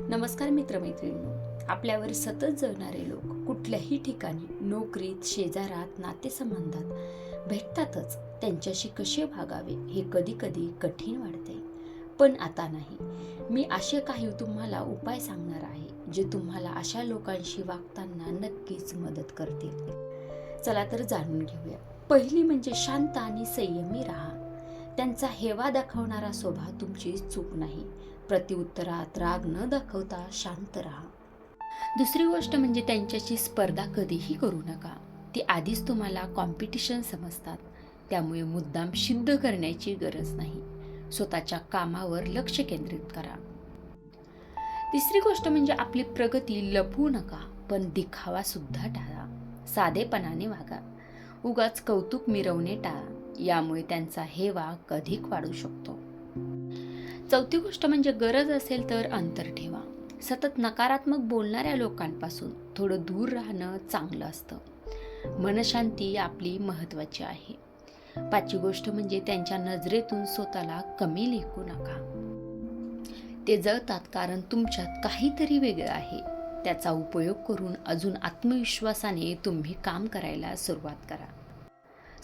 नमस्कार मित्रमैत्रिणींनो. आपल्यावर सतत जगणारे लोक कुठल्याही ठिकाणी नोकरीत शेजारात नातेसंबंधात भेटतातच. त्यांच्याशी कसे भागावे हे कधी कधी कठीण वाटते पण आता नाही. मी असे काही तुम्हाला उपाय सांगणार आहे जे तुम्हाला अशा लोकांशी वागताना नक्कीच मदत करतील. चला तर जाणून घेऊया. पहिली म्हणजे शांत आणि संयमी राहा. त्यांचा हेवा दाखवणारा स्वभाव तुमची चूक नाही. प्रत्युत्तरात राग न दाखवता शांत राहा. दुसरी गोष्ट म्हणजे त्यांच्याशी स्पर्धा कधीही करू नका. ती आधीच तुम्हाला कॉम्पिटिशन समजतात. त्यामुळे मुद्दाम सिद्ध करण्याची गरज नाही. स्वतःच्या कामावर लक्ष केंद्रित करा. तिसरी गोष्ट म्हणजे आपली प्रगती लपवू नका पण दिखावा सुद्धा टाळा. साधेपणाने वागा. उगाच कौतुक मिरवणे टाळा. यामुळे त्यांचा हेवा अधिक वाढू शकतो. चौथी गोष्ट म्हणजे गरज असेल तर अंतर ठेवा. सतत नकारात्मक बोलणाऱ्या लोकांपासून थोडं दूर राहणं चांगलं असतं. मनशांती आपली महत्त्वाची आहे. पाचवी गोष्ट म्हणजे त्यांच्या नजरेतून स्वतःला कमी लेखू नका. ते जळतात कारण तुमच्यात काहीतरी वेगळं आहे. त्याचा उपयोग करून अजून आत्मविश्वासाने तुम्ही काम करायला सुरुवात करा.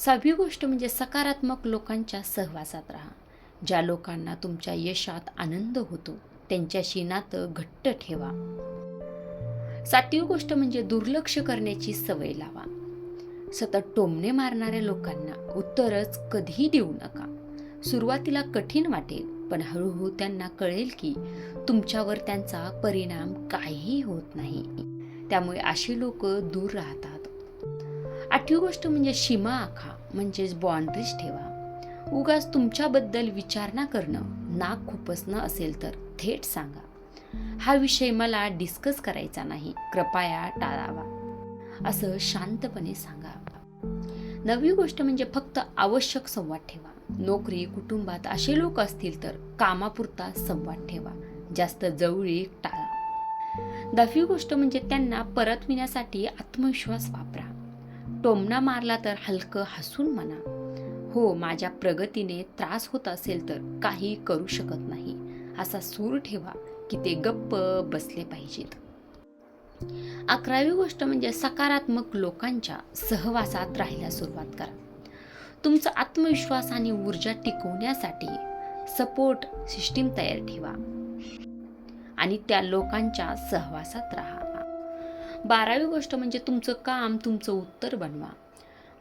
सहावी गोष्ट म्हणजे सकारात्मक लोकांच्या सहवासात राहा. ज्या लोकांना तुमच्या यशात आनंद होतो त्यांच्याशी नातं घट्ट ठेवा. सातवी गोष्ट म्हणजे दुर्लक्ष करण्याची सवय लावा. सतत टोमणे मारणाऱ्या लोकांना उत्तरच कधीही देऊ नका. सुरुवातीला कठीण वाटेल पण हळूहळू त्यांना कळेल की तुमच्यावर त्यांचा परिणाम काहीही होत नाही. त्यामुळे अशी लोक दूर राहतात. आठवी गोष्ट म्हणजे सीमा आखा म्हणजेच बाउंड्रीज ठेवा. उगाच तुमच्याबद्दल विचारणा करणं नाक खुपसणं असेल तर थेट सांगा. हा विषय मला डिस्कस करायचा नाही कृपया टाळावा. असं शांतपणे सांगा. नवी गोष्ट म्हणजे फक्त आवश्यक संवाद ठेवा. नोकरी कुटुंबात असे लोक असतील तर कामापुरता संवाद ठेवा. जास्त जवळीक टाळा. दहावी गोष्ट म्हणजे त्यांना परतविण्यासाठी आत्मविश्वास वापरा. टोमणा मारला तर हलकं हसून म्हणा. हो माझ्या प्रगतीने त्रास होत असेल तर काही करू शकत नाही. असा सूर ठेवा की ते गप्प बसले पाहिजेत. अकरावी गोष्ट म्हणजे सकारात्मक लोकांच्या सहवासात राहायला सुरुवात करा. तुमचा आत्मविश्वास आणि ऊर्जा टिकवण्यासाठी सपोर्ट सिस्टीम तयार ठेवा. आणि त्या लोकांच्या सहवासात राहा. बारावी गोष्ट म्हणजे तुमचं काम तुमचं उत्तर बनवा.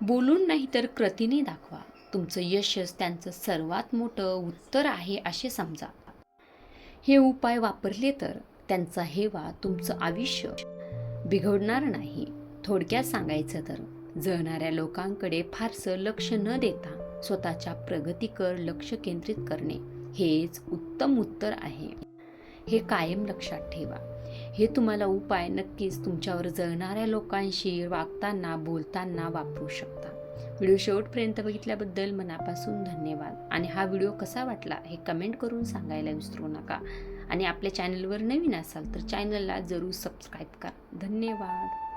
बोलून नाही तर कृतीने दाखवा. तुमचं यशच त्यांचं सर्वात मोठं उत्तर आहे असे समजा. हे उपाय वापरले तर त्यांचा हेवा तुमचं आयुष्य बिघडणार नाही. थोडक्यात सांगायचं तर जळणाऱ्या लोकांकडे फारसं लक्ष न देता स्वतःच्या प्रगतीकर लक्ष केंद्रित करणे हेच उत्तम उत्तर आहे. हे कायम लक्षात ठेवा. हे तुम्हाला उपाय नक्कीच तुमच्यावर जळणाऱ्या लोकांशी वागताना बोलताना वापरू शकता. व्हिडिओ शेवटपर्यंत बघितल्याबद्दल मनापासून धन्यवाद. आणि हा व्हिडिओ कसा वाटला हे कमेंट करून सांगायला विसरू नका. आणि आपल्या चॅनलवर नवीन असाल तर चॅनलला जरूर सबस्क्राईब करा. धन्यवाद.